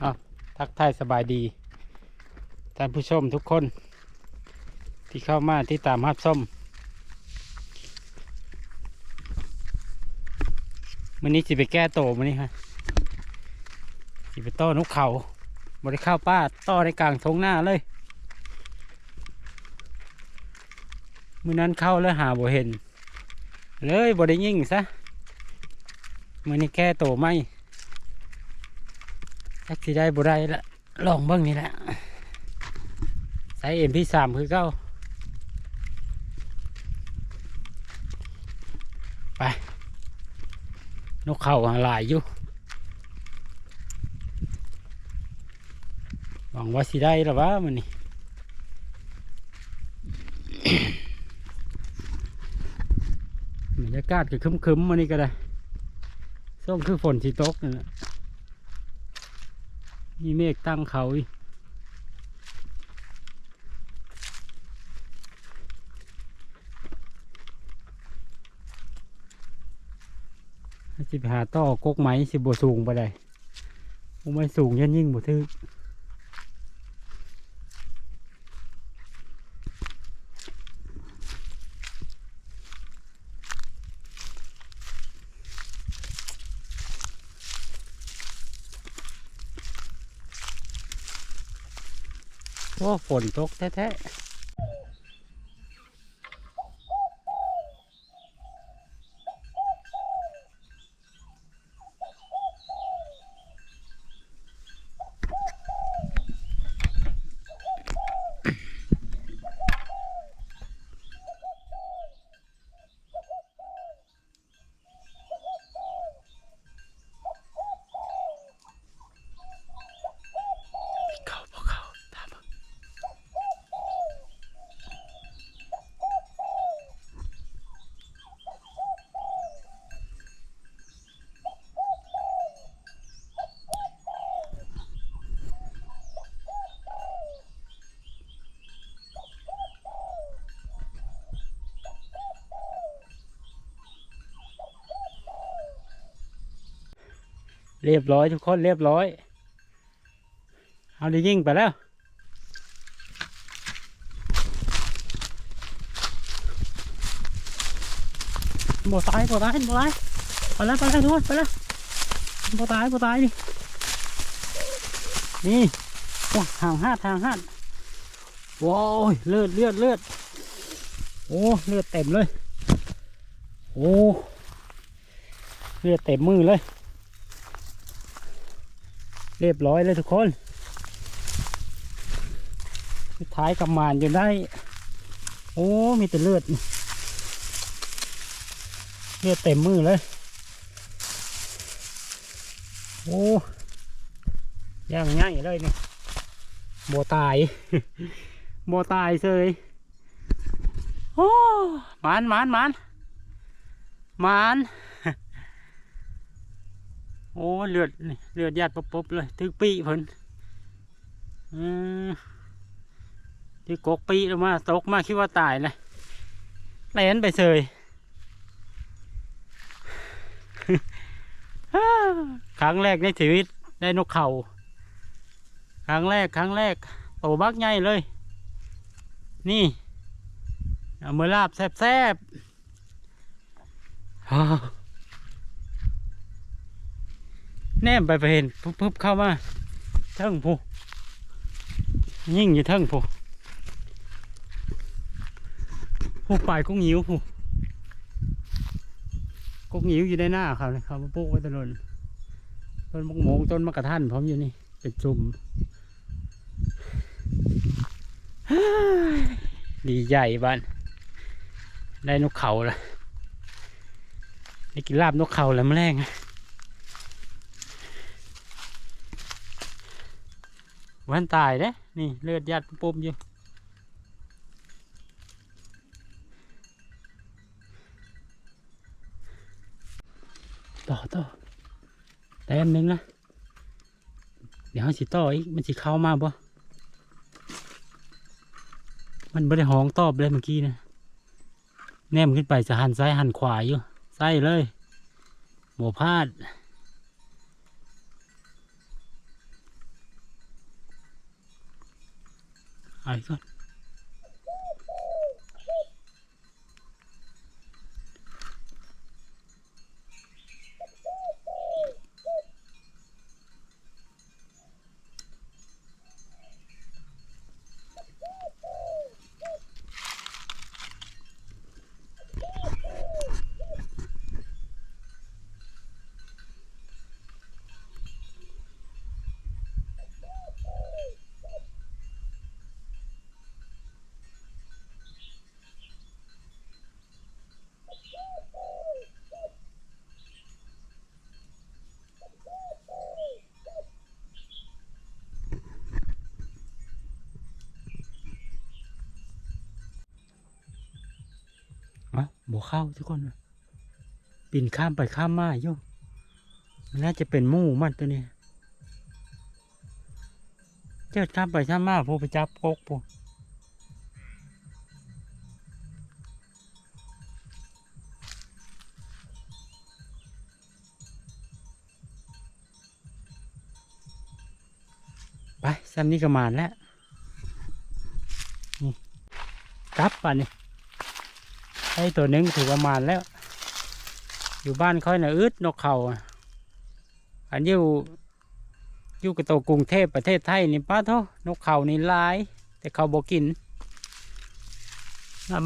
เอาทักทายสบายดี ท่านผู้ชมทุกคน ที่เข้ามาที่ตามฮับส้มมันนี้สิไปแก้โตมันนี้ฮะสิไปต้อนกเขาบริข้าวป้าต้อในกลางทงหน้าเลยมื่อนั้นเข้าแล้วหาบ่เห็น เลยบ่ได้ยิ่งซะมือนี้แก้โตไม่ จักสิได้บ่ได้ละลองเบิ่งนี่แหละใส่เอ็มพีสามคือเก้าไป นกเขาหลายอยู่หวังว่าสิได้หรือวะมันนี่บรรยากาศก็คึมๆมานี่ก็ได้ส้มคือฝนที่ตกนั่แหละ มีเมฆตั้งเขาอีกสิบหาต่อกกไม้สิบบสูงไปได้บ่ไม่สูงยันยิ่งบ่ทึก ฝนตกแท้ๆ เรียบร้อยทุกคนเรียบร้อย เอาได้ยิงไปแล้ว บ่ตายบ่ตายบ่ตายไปแล้วไปแล้วทุกคนไปแล้วบ่ตายบ่ตายนี่นี่โอ้ทางห้าทางห้าดโว้ยเลือดเลือดเลือดโอ้เลือดเต็มเลย โอ้เลือดเต็มมือเลย เรียบร้อยเลยทุกคนท้ายกำมานจนได้ โอ้มีแต่เลือด เลือดเต็มมือเลย โอ้ย่างง่ายเลยนี่โบตายโบตายเลยโอ้มานหมานหมานหมาน โอ้เลือดเลือดยัดปุ๊บๆเลยถึกปีเพิ่นอืมที่กกปีลงมาตกมาคิดว่าตายเลยแล่นไปเสยครั้งแรกในชีวิตได้นกเขาครั้งแรก ครั้งแรกโตบักใหญ่เลย นี่เอามือลาบแซบๆฮ่า แนมไปไปเห็นปุ๊บเข้ามาเทิงผู้ยิ่งอยู่เทิงผู้ผู้ปลายกุ้งหิวผู้กุ้งหิวอยู่ในหน้าเขาเลยเขามาปลูกไว้ถนนต้นมะม่วงต้นมะกระทันพร้อมอยู่นี่เป็นจุ่มดีใหญ่บ้านได้นกเขาละได้กินลาบนกเขาแล้วแมะแรงอะ วันตายเด้นี่เลือดยัดปุ่มอยู่ต่อต่อแต้มหนึ่งละเดี๋ยวสิต่ออีก มันสิเข้ามาบ่ มันไม่ได้ห้องตอบเลยเมื่อกี้นะแนมขึ้นไปจะหันซ้ายหันขวาอยู่ใส่เลยหมูพาด เอ บ่เข้าทุกคนปีนข้ามไปข้ามมาอยู่มันน่าจะเป็นมู่มันตัวนี้เจิดข้ามไปข้ามมาพวกไปจับกกพวกไปซ้ำนี้ก็มานแล้วนี่กลับป่ะนี่ ไอ้ตัวนึงถือประมาณแล้ว อยู่บ้านค่อยนะอึดนกเขาอะอันอยู่อยู่กับตัวกรุงเทพประเทศไทยนี่ป้าเท่านกเขานี่ลาย แต่เขาบอกกิน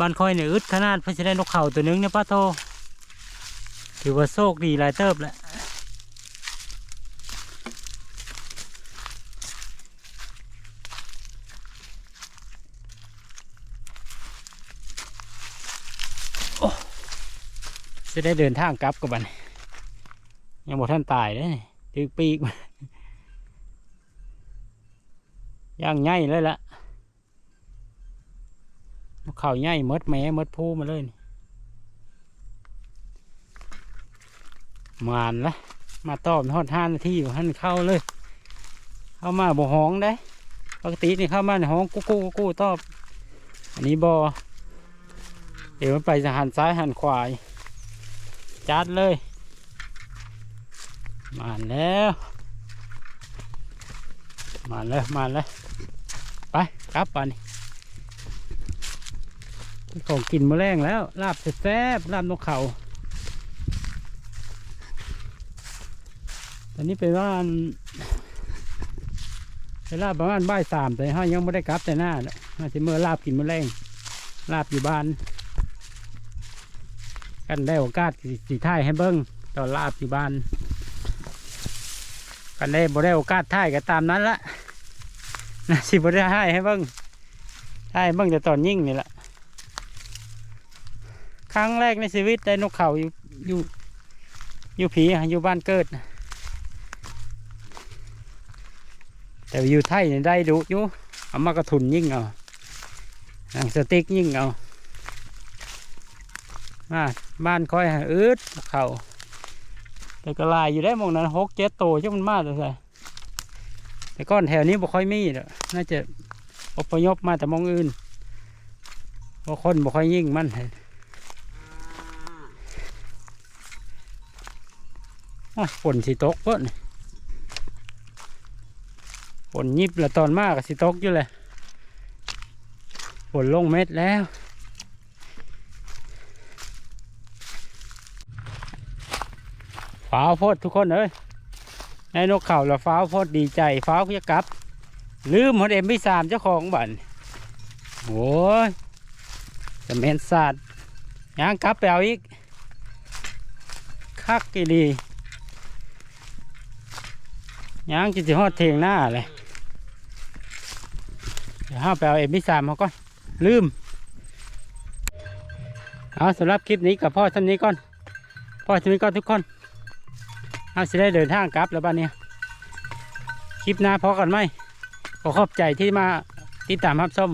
บ้านค่อยเนี่ยอึดขนาดเพื่อจะได้นกเขาตัวนึงเนี่ยป้าโทถือว่าโชคดีลายเติบแหละ จะได้เดินทางกลับกับมันยังบอกท่านตายเลยถือปีกย่างใหญ่เลยละนกเขาใหญ่หมดแม่มดพูมาเลยมานละมาตอบทอดห้านาทีอยู่หันเข้าเลย เข้ามาบ่ห้องได้ ปกตินี่เข้ามาในห้องกู้กู้กู้ตอบ อันนี้บอเดี๋ยวมันไปจะหันซ้ายหันขวา จัดเลยมาแล้วมาเลยมาเลยไปกลับไปนี่ของกินมาแรงแล้ว ลาบแซ่บลาบนกเขาตอนนี้เป็นว่าอันไปลาบประมาณบ่ายสามแต่ห้ายังไม่ได้กลับแต่หน้าเลยอาจจะเมื่อลาบกินมาแรงลาบอยู่บ้าน กันได้โอกาสสีท่ายให้เบิ้งตอนลาบที่บ้าน กันได้บ่ได้โอกาสท่ายก็ตามนั้นละนะสิบ่ได้ให้ให้เบิ้งท่ายเบิ้งแต่ตอนยิ่งนี่แหละครั้งแรกในชีวิตได้นกเขาอยู่อยู่อยู่ผีอยู่บ้านเกิด แต่อยู่ไทยได้ดุอยู่เอามากระทุนยิ่งเอาหนังสติ๊กยิ่งเอา มาบ้านค่อยหาอืดเขาแต่ก็ลายอยู่ได้มองนั้นหกเจ็ดโตวจังมันมาแต่ใส่แต่ก้อนแถวนี้บ่ค่อยมีดอน่าจะอพยพมาแต่มองอื่นบ่คนบ่ค่อยยิ่งมันโอ้ยฝนสิตกเพิ่นฝนยิบแล้วตอนมากสิตกอยู่เลยฝนลงเม็ดแล้ว ฟ้าวโพดทุกคนเอ้ยในนกเขาแล้วฟ้าวโพดดีใจฟ้าวจะกลับ ลืมหดเอ็มพีสามเจ้าของบันโอ้ยจะเมนศาสตร์ย่างกลับไปเอาอีก คักกี่ดีย่างจะจะฮอดเทงหน้าเลยเดี๋ยวห้าไปเอาเอ็มพีสามมาก่อนลืมเอาสำหรับคลิปนี้กับพ่อท่านนี้ก่อน พ่อท่านนี้ก่อนทุกคน เอาสิได้เดินทางกลับแล้วบ้านนี้คลิปหน้าพอกันไหมขอขอบใจที่มาติดตามรับชม